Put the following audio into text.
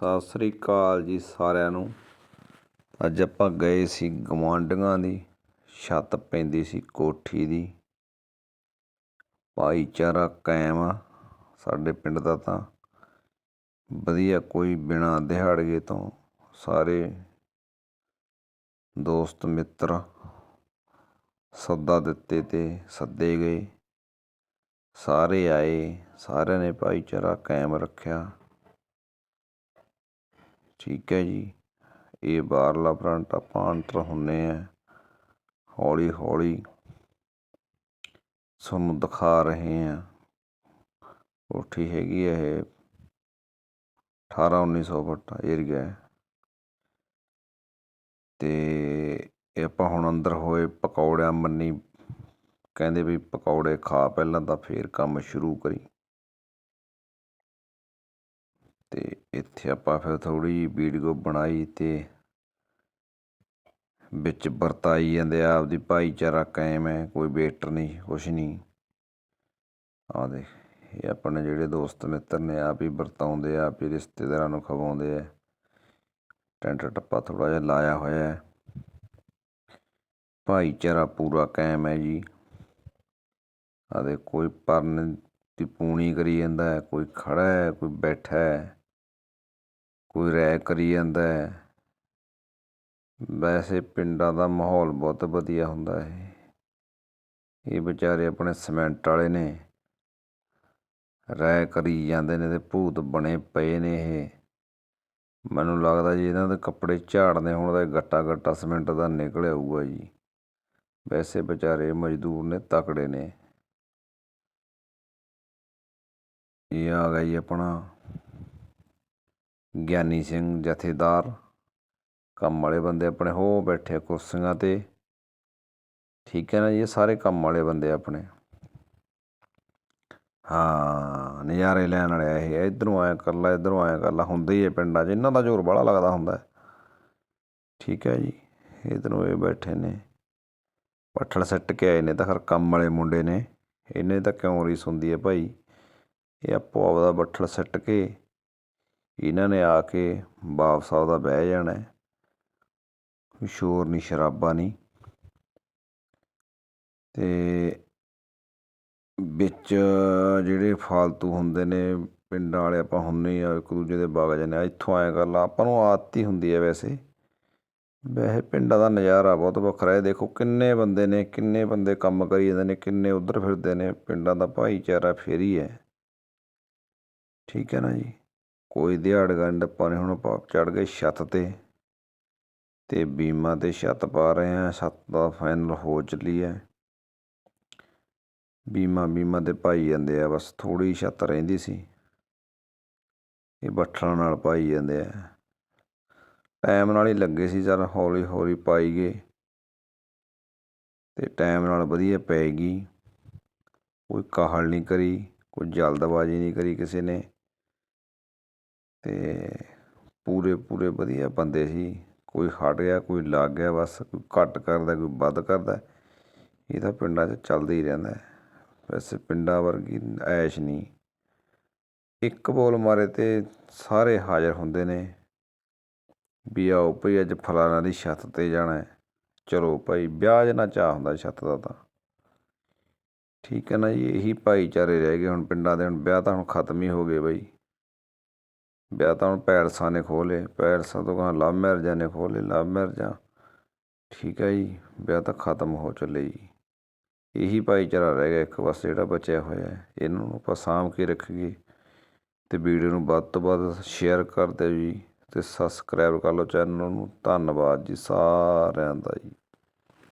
ਸਤਿ ਸ੍ਰੀ ਅਕਾਲ ਜੀ ਸਾਰਿਆਂ ਨੂੰ। ਅੱਜ ਆਪਾਂ ਗਏ ਸੀ ਗਵਾਂਢੀਆਂ ਦੀ, ਛੱਤ ਪੈਂਦੀ ਸੀ ਕੋਠੀ ਦੀ। ਭਾਈਚਾਰਾ ਕਾਇਮ ਆ ਸਾਡੇ ਪਿੰਡ ਦਾ ਤਾਂ। ਵਧੀਆ ਕੋਈ ਬਿਨਾ ਦਿਹਾੜੀਏ ਤੋਂ ਸਾਰੇ ਦੋਸਤ ਮਿੱਤਰ ਸੱਦਾ ਦਿੱਤੇ ਤੇ ਸੱਦੇ ਗਏ। ਸਾਰੇ ਆਏ, ਸਾਰਿਆਂ ਨੇ ਭਾਈਚਾਰਾ ਕਾਇਮ ਰੱਖਿਆ। ਠੀਕ ਹੈ ਜੀ। ਇਹ ਬਾਹਰਲਾ ਫਰੰਟ ਆਪਾਂ ਅੰਟਰ ਹੁੰਨੇ ਆ। ਹੌਲੀ ਹੌਲੀ ਤੁਹਾਨੂੰ ਦਿਖਾ ਰਹੇ ਆ। ਕੋਠੀ ਹੈਗੀ ਆ ਇਹ। 18 1900 ਫੁੱਟ ਏਰੀਆ ਹੈ। ਤੇ ਇਹ ਆਪਾਂ ਹੁਣ ਅੰਦਰ ਹੋਏ ਪਕੌੜਿਆਂ ਮੰਨੀ। ਕਹਿੰਦੇ ਵੀ ਪਕੌੜੇ ਖਾ ਪਹਿਲਾਂ ਤਾਂ ਫੇਰ ਕੰਮ ਸ਼ੁਰੂ ਕਰੀ। ਅਤੇ ਇੱਥੇ ਆਪਾਂ ਫਿਰ ਥੋੜੀ ਵੀਡੀਓ ਬਣਾਈ ਅਤੇ ਵਿੱਚ ਵਰਤਾਈ ਜਾਂਦੇ ਆ, ਆਪਦੀ ਭਾਈਚਾਰਾ ਕਾਇਮ ਹੈ, ਕੋਈ ਵੇਟਰ ਨਹੀਂ, ਕੁਛ ਨਹੀਂ। ਆ ਦੇ ਇਹ ਆਪਣੇ ਜਿਹੜੇ ਦੋਸਤ ਮਿੱਤਰ ਨੇ, ਆਪ ਹੀ ਵਰਤਾਉਂਦੇ ਆ, ਆਪ ਹੀ ਰਿਸ਼ਤੇਦਾਰਾਂ ਨੂੰ ਖਵਾਉਂਦੇ ਆ। ਟੈਂਟ ਟੱਪਾ ਥੋੜਾ ਜਿਹਾ ਲਾਇਆ ਹੋਇਆ ਹੈ। ਭਾਈਚਾਰਾ ਪੂਰਾ ਕਾਇਮ ਹੈ ਜੀ। ਆ ਦੇ ਕੋਈ ਪਰਨ ਦੀ ਪੂਣੀ ਕਰੀ ਜਾਂਦਾ ਹੈ, ਕੋਈ ਖੜਾ ਹੈ, ਕੋਈ ਬੈਠਾ ਹੈ। ਕੋਈ ਰਹਿ ਕਰੀ ਜਾਂਦਾ ਵੈਸੇ ਪਿੰਡਾਂ ਦਾ ਮਾਹੌਲ ਬਹੁਤ ਵਧੀਆ ਹੁੰਦਾ ਹੈ। ਇਹ ਵਿਚਾਰੇ ਆਪਣੇ ਸਿਮੈਂਟ ਵਾਲੇ ਨੇ। ਰਹਿ ਕਰੀ ਜਾਂਦੇ ਨੇ ਤੇ ਭੂਤ ਬਣੇ ਪਏ ਨੇ ਇਹ। ਮੈਨੂੰ ਲੱਗਦਾ ਜੀ ਇਹਨਾਂ ਦੇ ਕੱਪੜੇ ਝਾੜਦੇ ਹੁਣ ਦਾ ਗੱਟਾ ਗੱਟਾ ਸਿਮੈਂਟ ਦਾ ਨਿਕਲ ਆਊਗਾ ਜੀ। ਵੈਸੇ ਵਿਚਾਰੇ ਮਜ਼ਦੂਰ ਨੇ, ਤਕੜੇ ਨੇ। ਇਹ ਆ ਗਿਆ ਜੀ ਆਪਣਾ ਗਿਆਨੀ ਸਿੰਘ ਜਥੇਦਾਰ। ਕੰਮ ਵਾਲੇ ਬੰਦੇ ਆਪਣੇ ਹੋ ਬੈਠੇ ਕੁਰਸੀਆਂ ਤੇ। ਠੀਕ ਹੈ ਨਾ ਜੀ, ਇਹ ਸਾਰੇ ਕੰਮ ਵਾਲੇ ਬੰਦੇ ਆਪਣੇ। ਹਾਂ, ਨਜ਼ਾਰੇ ਲੈਣ ਵਾਲੇ ਇਹ। ਇਧਰੋਂ ਆਇਆ ਕਰ ਲਾ, ਇਧਰੋਂ ਆਇਆ ਕਰ ਲਾ। ਹੁੰਦੇ ਹੀ ਹੈ ਪਿੰਡਾਂ 'ਚ। ਇਹਨਾਂ ਦਾ ਜ਼ੋਰ ਬੜਾ ਲੱਗਦਾ ਹੁੰਦਾ। ਠੀਕ ਹੈ ਜੀ, ਇਧਰੋਂ ਇਹ ਬੈਠੇ ਨੇ। ਪੱਠਲ ਸੱਟ ਕੇ ਆਏ ਨੇ ਤਾਂ ਖਰ ਕੰਮ ਵਾਲੇ ਮੁੰਡੇ ਨੇ। ਇਹਨੇ ਤਾਂ ਕਿਉਂ ਰੀਸ ਹੁੰਦੀ ਹੈ ਭਾਈ? ਇਹ ਆਪੋ ਆਪਦਾ ਬੱਠਲ ਸੱਟ ਕੇ ਇਹਨਾਂ ਨੇ ਆ ਕੇ ਬਾਪ ਸਾਹਿਬ ਦਾ ਬਹਿ ਜਾਣਾ ਸ਼ੋਰ ਨਹੀਂ, ਸ਼ਰਾਬਾ ਨਹੀਂ। ਤੇ ਵਿੱਚ ਜਿਹੜੇ ਫਾਲਤੂ ਹੁੰਦੇ ਨੇ, ਪਿੰਡਾਂ ਵਾਲੇ ਆਪਾਂ ਹੁੰਨੇ ਆ, ਇੱਕ ਦੂਜੇ ਦੇ ਬਾਗ ਜਾਂਦੇ ਆ। ਇੱਥੋਂ ਆਇਆ ਕਰ ਲਾ, ਆਪਾਂ ਨੂੰ ਆਦਤ ਹੀ ਹੁੰਦੀ ਹੈ ਵੈਸੇ। ਵੈਸੇ ਪਿੰਡਾਂ ਦਾ ਨਜ਼ਾਰਾ ਬਹੁਤ ਵੱਖਰਾ ਹੈ। ਦੇਖੋ ਕਿੰਨੇ ਬੰਦੇ ਨੇ, ਕਿੰਨੇ ਬੰਦੇ ਕੰਮ ਕਰੀ ਜਾਂਦੇ ਨੇ, ਕਿੰਨੇ ਉਧਰ ਫਿਰਦੇ ਨੇ। ਪਿੰਡਾਂ ਦਾ ਭਾਈਚਾਰਾ ਫੇਰ ਹੀ ਹੈ। ਠੀਕ ਹੈ ਨਾ ਜੀ? ਕੋਈ ਦਿਹਾੜ ਗੰਡ ਆਪਾਂ ਨੇ ਹੁਣ ਆਪਾਂ ਚੜ ਗਏ ਛੱਤ ਤੇ। ਤੇ ਬੀਮਾ ਤੇ ਛੱਤ ਪਾ ਰਹੇ ਆ, ਛੱਤ ਦਾ ਫਾਈਨਲ ਹੋ ਚੱਲੀ ਹੈ ਬੀਮਾ ਬੀਮਾ ਤੇ ਪਾਈ ਜਾਂਦੇ ਆ, ਬਸ ਥੋੜੀ ਛੱਤ ਰਹਿੰਦੀ ਸੀ। ਇਹ ਬੱਠਲਾਂ ਨਾਲ ਪਾਈ ਜਾਂਦੇ ਆ। ਟਾਈਮ ਨਾਲ ਹੀ ਲੱਗੇ ਸੀ ਜਦ ਹੌਲੀ ਹੌਲੀ ਪਾਈ ਗਏ। ਤੇ ਟਾਈਮ ਨਾਲ ਵਧੀਆ ਪੈਗੀ ਕੋਈ ਕਾਹਲ ਨਹੀਂ ਕਰੀ, ਕੋਈ ਜਲਦਬਾਜ਼ੀ ਨਹੀਂ ਕਰੀ ਕਿਸੇ ਨੇ। ਅਤੇ ਪੂਰੇ ਪੂਰੇ ਵਧੀਆ ਬੰਦੇ ਸੀ। ਕੋਈ ਹਟ ਗਿਆ ਕੋਈ ਲੱਗ ਗਿਆ ਬਸ, ਕੋਈ ਘੱਟ ਕਰਦਾ, ਕੋਈ ਵੱਧ ਕਰਦਾ। ਇਹ ਤਾਂ ਪਿੰਡਾਂ 'ਚ ਚੱਲਦਾ ਹੀ ਰਹਿੰਦਾ। ਵੈਸੇ ਪਿੰਡਾਂ ਵਰਗੀ ਐਸ਼ ਨਹੀਂ। ਇੱਕ ਬੋਲ ਮਾਰੇ ਤੇ ਸਾਰੇ ਹਾਜ਼ਰ ਹੁੰਦੇ ਨੇ। ਵੀ ਆਓ ਭਈ, ਅੱਜ ਫਲਾਣਾ ਦੀ ਛੱਤ ਤੇ ਜਾਣਾ ਚਲੋ ਭਾਈ, ਵਿਆਹ ਜਨਾ ਚਾਹ ਹੁੰਦਾ ਛੱਤ ਦਾ ਤਾਂ। ਠੀਕ ਹੈ ਨਾ ਜੀ, ਇਹੀ ਭਾਈਚਾਰੇ ਰਹਿ ਗਏ ਹੁਣ ਪਿੰਡਾਂ ਦੇ, ਹੁਣ ਵਿਆਹ ਤਾਂ ਹੁਣ ਖਤਮ ਹੀ ਹੋ ਗਏ ਬਈ। ਵਿਆਹ ਤਾਂ ਹੁਣ ਪੈਲਸਾਂ ਨੇ ਖੋਲੇ ਪੈਲਸਾਂ ਤੋਂ ਕਹਾਂ ਲਵ ਮੈਰਿਜਾਂ ਨੇ ਖੋਲੇ ਲਵ ਮੈਰਿਜਾਂ ਠੀਕ ਹੈ ਜੀ ਵਿਆਹ ਤਾਂ ਖਤਮ ਹੋ ਚੱਲੇ ਜੀ। ਇਹੀ ਭਾਈਚਾਰਾ ਰਹਿ ਗਿਆ ਇੱਕ ਬਸ ਜਿਹੜਾ ਬਚਿਆ ਹੋਇਆ ਹੈ। ਇਹਨਾਂ ਆਪਾਂ ਸਾਂਭ ਕੇ ਰੱਖੀਏ ਤੇ ਵੀਡੀਓ ਨੂੰ ਵੱਧ ਤੋਂ ਵੱਧ ਸ਼ੇਅਰ ਕਰ ਦਿਓ ਜੀ ਤੇ ਸਬਸਕ੍ਰਾਈਬ ਕਰ ਲਓ ਚੈਨਲ ਨੂੰ। ਧੰਨਵਾਦ ਜੀ ਸਾਰਿਆਂ ਦਾ ਜੀ।